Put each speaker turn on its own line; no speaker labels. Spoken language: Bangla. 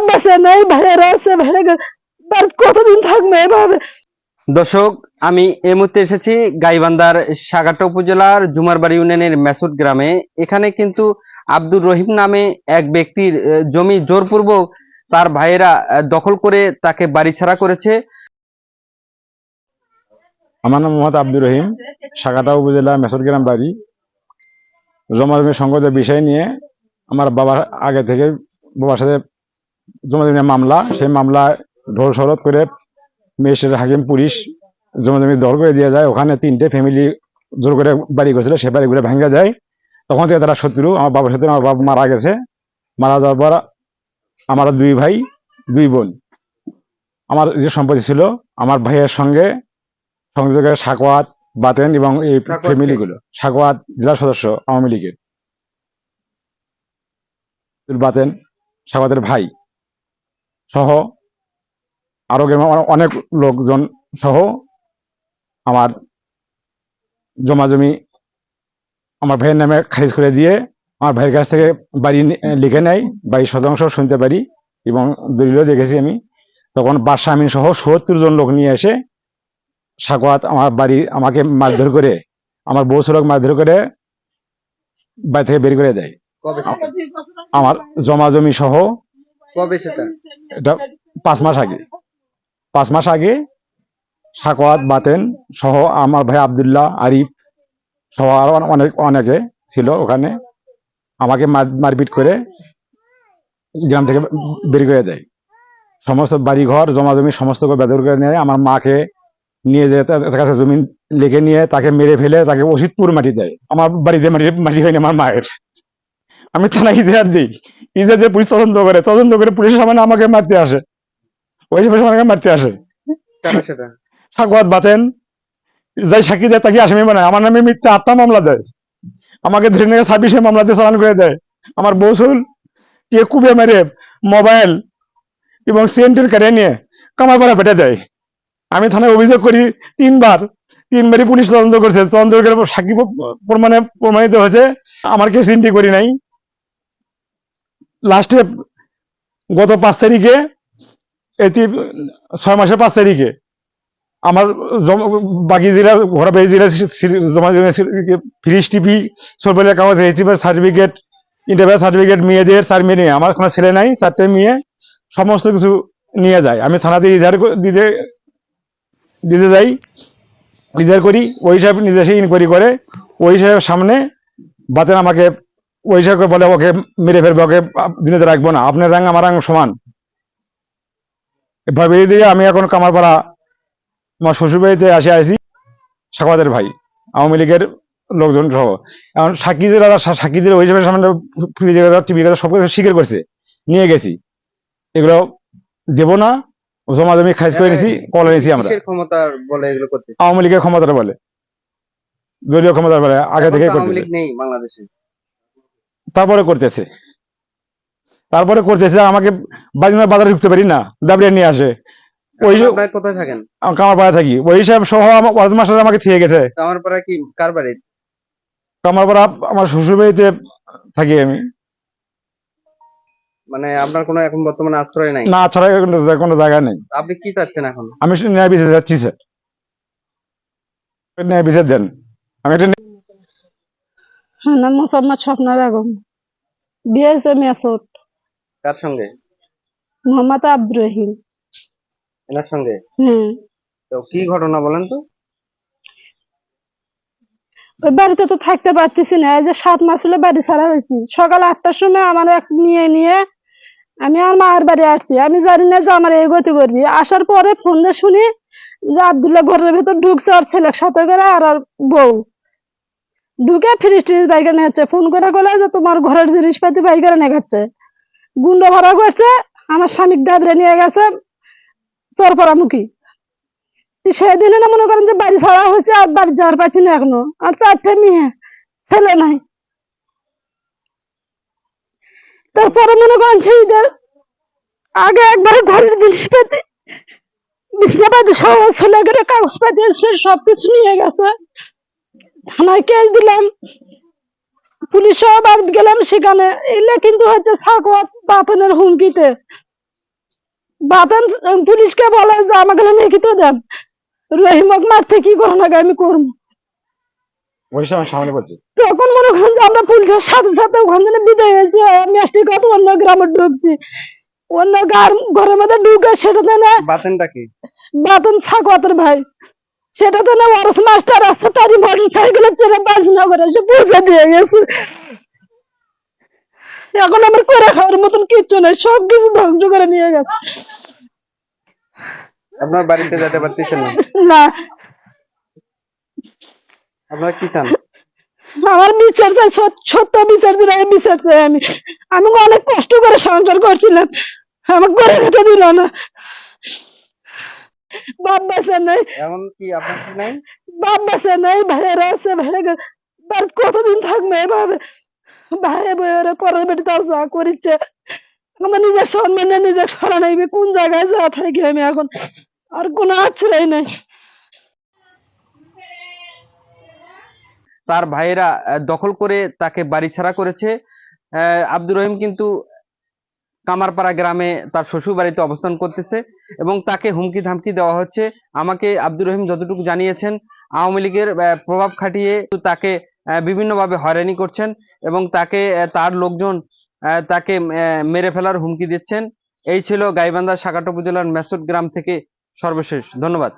বাপ বেঁচে নেই ভাইয়েরা আছে ভাইয়েরা কতদিন থাকবে এভাবে?
দর্শক আমি এই মুহূর্তে এসেছি গাইবান্ধার সাগাটা উপজেলার জুমারবাড়ি ইউনিয়নের মেসুট গ্রামে। এখানে কিন্তু আব্দুর রহিম নামে এক ব্যক্তির জমি জোরপূর্বক তার ভাইয়েরা দখল করে তাকে বাড়ি ছাড়া করেছে।
আমার নাম মোহাম্মদ আব্দুর রহিম সাগাটা উপজেলা মেসরগ্রাম বাড়ি। জমা জমি সংকটের বিষয় নিয়ে আমার বাবার আগে থেকে বাবার সাথে জমা জমি মামলা সেই মামলা ঢোল শরৎ করে ম্যাজিস্ট্রেট হাকিম পুলিশ জমা জমি দল করে দিয়ে যায়। ওখানে তিনটে ফ্যামিলি জোর করে বাড়ি করেছিল সে বাড়িগুলো ভেঙে যায়। তখন থেকে তারা শত্রু আমার বাবার সাথে আমার বাবা মারা গেছে। মারা যাওয়ার পর আমার দুই ভাই দুই বোন। আমার যে সম্পত্তি ছিল আমার ভাইয়ের সঙ্গে সংযোগের সাকওয়াত বাতেন এবং এই
সাকওয়াত কে?
ফ্যামিলি গুলো সাকওয়াত জেলা সদস্য আওয়ামী লীগের। বাতেন সাকওয়াতের ভাই। সহ আরও গ্রামে অনেক লোকজন সহ আমার জমা জমি আমার ভাইয়ের নামে খারিজ করে দিয়ে আমার ভাইয়ের কাছ থেকে বাড়ি লিখে নেয় বাড়ির শতাংশ শুনতে পারি এবং দলিলও দেখেছি আমি। তখন বাদশাহামিন সহ সত্তর জন লোক নিয়ে এসে সাকওয়াত আমার বাড়ি আমাকে মারধর করে আমার বউ ছেলেকে মারধর করে বাড়ি থেকে বের করে দেয়। আমার জমা জমি সহ
কবে সেটা?
এটা পাঁচ মাস আগে। পাঁচ মাস আগে সাকওয়াত বাতেন সহ আমার ভাই আব্দুল্লাহ, আরিফ সহ আরও অনেক, অনেকে ছিল ওখানে। আমাকে মারপিট করে গ্রাম থেকে বের করে দেয়। সমস্ত বাড়ি ঘর জমা জমি সমস্ত বেদর করে নেয় আমার মাকে নিয়ে যেয়ে কাছে জমি লিখে নিয়ে তাকে মেরে ফেলে, তাকে ওষুধপুর মাটি দেয়। আমার বাড়িতে মাটি মাটি হয়নি আমার মায়ের। আমি থানা ইতিহার দিই। ইজে যে পুলিশ তদন্ত করে। তদন্ত করে পুলিশের সামনে আমাকে মারতে আসে। ওই সময় আমাকে মারতে আসে।
কেন
বাতেন। যাই সাক্ষী দেয় তাকে আসামি বানায়। আমার নামে মিথ্যা আটটা মামলা দেয়। আমাকে ধরে নিয়ে ছাব্বিশে মামলাতে চালান করে দেয়। আমার বৌসুল কে কুবে মেরে মোবাইল এবং সিএনটির কেড়ে নিয়ে কামার পাড়া পেটে দেয় আমি থানায় অভিযোগ করি তিনবার তিনবারই পুলিশ তদন্ত করছে। তদন্ত করে সাক্ষী প্রমাণে প্রমাণিত হয়েছে। আমার কেস এন্ট্রি করি নাই। লাস্টে গত পাঁচ তারিখে, এটি ছয় মাসের পাঁচ তারিখে। আমার বাকি জেলা ঘোরা পেয়ে জেলা জমা ফ্রিজ টিপি সরকারের কাগজ রেজিস্ট্রি সার্টিফিকেট ইন্টারভিউ সার্টিফিকেট মেয়েদের চার মেয়ে নিয়ে আমার কোনো ছেলে নাই, চারটে মেয়ে, সমস্ত কিছু নিয়ে যায়। আমি থানাতে ইজার দিতে দিতে যাই ইজার করি, ওই সাহেব নিজে এসে ইনকোয়ারি করে, ওই সাহেবের সামনে বাতেন আমাকে ওই সাহেবকে বলে ওকে মেরে ফেলবে ওকে দিনে রাখব না। আপনার রাং আমার রাং সমান। এভাবে দিয়ে আমি এখন কামারপাড়া আমার শ্বশুরবাড়িতে আসে আইছি সাকওয়াতের ভাই আওয়ামী লীগের লোকজন সহ। এখন সাকিদের সাকিদের ওই হিসাবে সামনে ফ্রিজের টিভি সব কিছু স্বীকার করছে নিয়ে গেছি। এগুলো দেবো না জমা জমি খাইজ করে নিয়েছি কলে নিয়েছি আমরা।
বলে এগুলো করতে?
আওয়ামী লীগের ক্ষমতাটা বলে দলীয় ক্ষমতা বলে আগে থেকে
তো আওয়ামী লীগ নেই বাংলাদেশে।
তারপরে করতেছে। তারপরে করতেছে আমাকে বাজারে বাজারে ঢুকতে পারি না দাবড়িয়ে নিয়ে আসে। ওই
এখন
যে-
আপনারা কোথায় থাকেন?
কামারপাড়া থাকি। ওই হিসাব সহ ওয়াজ মাস্টার আমাকে থেকে গেছে।
আমার কি? কার বাড়ি?
কামারপাড়া আমার শ্বশুর বাড়িতে থাকি আমি।
মানে আপনার কোনো এখন বর্তমানে আশ্রয় নাই?
না ছাড়া কোনো জায়গা নেই।
আপনি কি চাচ্ছেন এখন?
আমি শুধু ন্যায় বিচার যাচ্ছি স্যার। ন্যায় বিচার দেন। আমি একটা
নাম মোসাম্মদ স্বপ্না বেগম বিয়ে হয়েছে মেসুট
কার সঙ্গে?
মোহাম্মদ আব্দুর রহিম।
এনার সঙ্গে?
হ্যাঁ।
তো কি ঘটনা বলেন তো?
ওই বাড়িতে তো থাকতে পারতেছি না এই যে সাত মাস হলে বাড়ি ছাড়া হয়েছি। সকাল আটটার সময় আমার এক নিয়ে নিয়ে আমি আর মায়ের বাড়ি আসছি। আমি জানি না যে আমার এই গতি করবি। আসার পরে ফোন দিয়ে শুনি যে আবদুল্লাহ ঘরের ভেতর ঢুকছে আর ছেলের সাথে করে আর আর বউ। ঢুকে ফ্রিজ ট্রিজ বাইকে নিয়ে ফোন করে বলে যে তোমার ঘরের জিনিসপাতি বাইকে নিয়ে গেছে গুন্ড ভাড়া করছে, আমার স্বামীর দাবরে নিয়ে গেছে চরপরামুখী। সেদিনে না মনে করেন যে বাড়ি ছাড়া হয়েছে আর বাড়ি যাওয়ার পাচ্ছি না এখনও। আর চারটে মেয়ে, ছেলে নাই। তারপরে মনে করেন সেইদের আগে একবার ঘরের জিনিসপাতি, বিছনাপাতি সহ ছেলে করে কাগজপাতি সবকিছু নিয়ে গেছে। থানায় কেস দিলাম। পুলিশ সহ বাড়িতে গেলাম সেখানে। এলে কিন্তু হচ্ছে সাকওয়াত বাপনের হুমকিতে। বাতান পুলিশকে বলে যে আমাকে লিখিত দেন। রহিমক মারতে কি করো না আমি করব।
ওই সময় সামনে বলছি
তখন মনে করেন যে আমরা পুলিশের সাথে সাথে ওখান থেকে বিদায় হয়েছি। আমি কত অন্য গ্রামে ঢুকছি। অন্য গার- ঘরের মধ্যে ঢুকে সেটাতে না
বাতেনটা কি?
বাতন সাকওয়াতের ভাই। সেটাতে না ওরস মাস্টার আসছে তারই মোটর সাইকেলের চেনে বাজনা করে এসে পৌঁছে দিয়ে গেছে। এখন আমার করে খাওয়ার মতন কিচ্ছু নেই সব কিছু ধ্বংস করে নিয়ে গেছে।
আপনার বাড়িতে যেতে পারতেছেন না।
না।
আপনারা কি চান?
আমার বিচার চাই সত্য বিচার দিলে আমি বিচার চাই আমি আমি অনেক কষ্ট করে সংসার করছিলাম। আমাকে করে দিল না। বাপ বাসা নাই
এমন কি আপনার কি নাই?
বাপ বাসা নাই ভাইয়েরা আছে ভাইয়েরা বাড়িতে কতদিন থাকবে এভাবে? ভাই বইয়েরা পরের বেটি তাও যা করিচ্ছে। আমাদের নিজের সম্মানে নিজের সরা নাইবে কোন জায়গায় যা থাকি আমি এখন? আর কোনো আশ্রয় নাই।
তার ভাইয়েরা দখল করে তাকে বাড়ি ছাড়া করেছে। আহ, আব্দুর রহিম কিন্তু কামারপাড়া গ্রামে তার শ্বশুর বাড়িতে অবস্থান করতেছে এবং তাকে হুমকি ধামকি দেওয়া হচ্ছে। আমাকে আব্দুর রহিম যতটুকু জানিয়েছেন, আওয়ামী লীগের প্রভাব খাটিয়ে তাকে বিভিন্নভাবে হয়রানি করছেন এবং তাকে তার লোকজন তাকে মেরে ফেলার হুমকি দিচ্ছেন। এই ছিল গাইবান্ধা সাকাটা উপজেলার মেসুট গ্রাম থেকে সর্বশেষ। ধন্যবাদ।